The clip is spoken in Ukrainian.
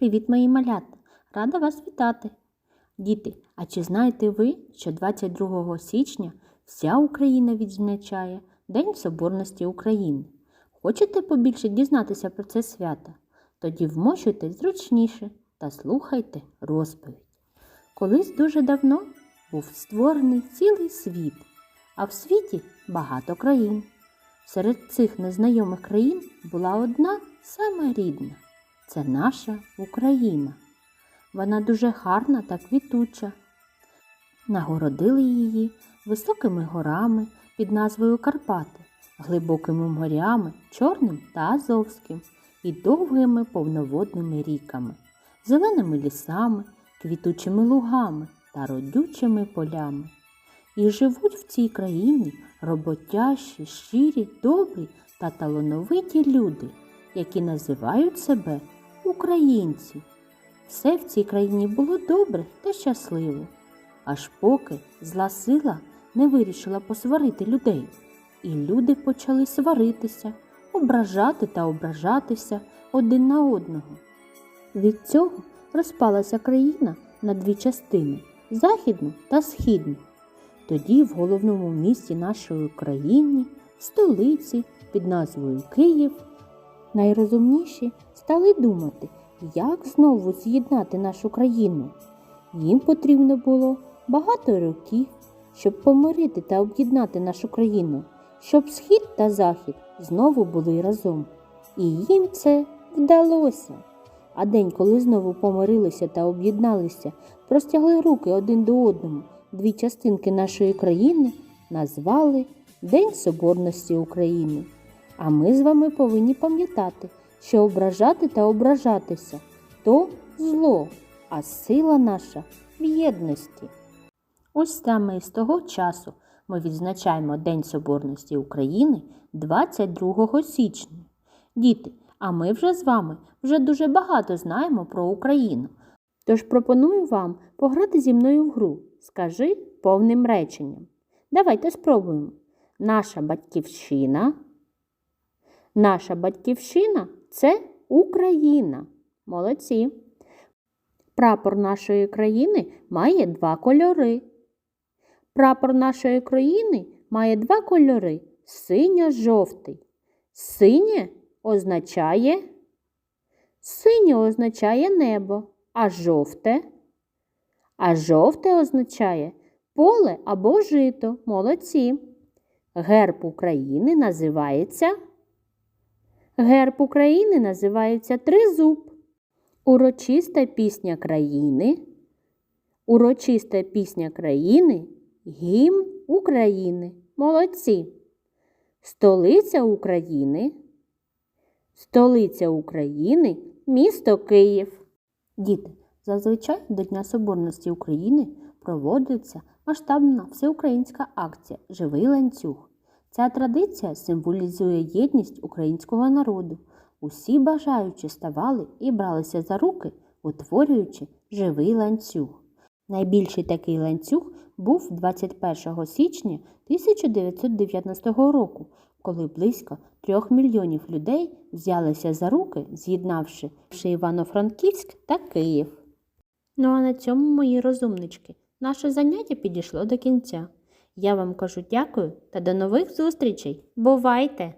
Привіт, мої малята! Рада вас вітати! Діти, а чи знаєте ви, що 22 січня вся Україна відзначає День Соборності України? Хочете побільше дізнатися про це свято? Тоді вмощуйтесь зручніше та слухайте розповідь. Колись дуже давно був створений цілий світ, а в світі багато країн. Серед цих незнайомих країн була одна сама рідна це наша Україна. Вона дуже гарна та квітуча. Нагородили її високими горами під назвою Карпати, глибокими морями, Чорним та Азовським, і довгими повноводними ріками, зеленими лісами, квітучими лугами та родючими полями. І живуть в цій країні роботящі, щирі, добрі та талановиті люди, які називають себе українці. Все в цій країні було добре та щасливо, аж поки зла сила не вирішила посварити людей, і люди почали сваритися, ображати та ображатися один на одного. Від цього розпалася країна на дві частини західну та східну. Тоді в головному місті нашої країни, столиці під назвою Київ, найрозумніші стали думати, як знову з'єднати нашу країну. Їм потрібно було багато років, щоб помирити та об'єднати нашу країну, щоб схід та захід знову були разом. І їм це вдалося. А день, коли знову помирилися та об'єдналися, простягли руки один до одному, дві частинки нашої країни назвали День Соборності України. А ми з вами повинні пам'ятати, що ображати та ображатися то зло, а сила наша в єдності. Ось саме з того часу ми відзначаємо День Соборності України 22 січня. Діти, а ми вже з вами вже дуже багато знаємо про Україну. Тож пропоную вам пограти зі мною в гру. Скажи повним реченням. Давайте спробуємо. Наша батьківщина. Наша батьківщина це Україна. Молодці. Прапор нашої країни має два кольори. Прапор нашої країни має два кольори синьо-жовтий. Синє означає синє означає небо, а жовте. А жовте означає поле або жито. Молодці. Герб України називається Герб України називається Тризуб. Урочиста пісня країни. Урочиста пісня країни гімн України. Молодці. Столиця України. Столиця України місто Київ. Діти, зазвичай до Дня Соборності України проводиться масштабна всеукраїнська акція Живий ланцюг. Ця традиція символізує єдність українського народу. Усі бажаючі ставали і бралися за руки, утворюючи живий ланцюг. Найбільший такий ланцюг був 21 січня 1919 року, коли близько трьох мільйонів людей взялися за руки, з'єднавши Івано-Франківськ та Київ. Ну а на цьому, мої розумнички, наше заняття підійшло до кінця. Я вам кажу дякую та до нових зустрічей. Бувайте!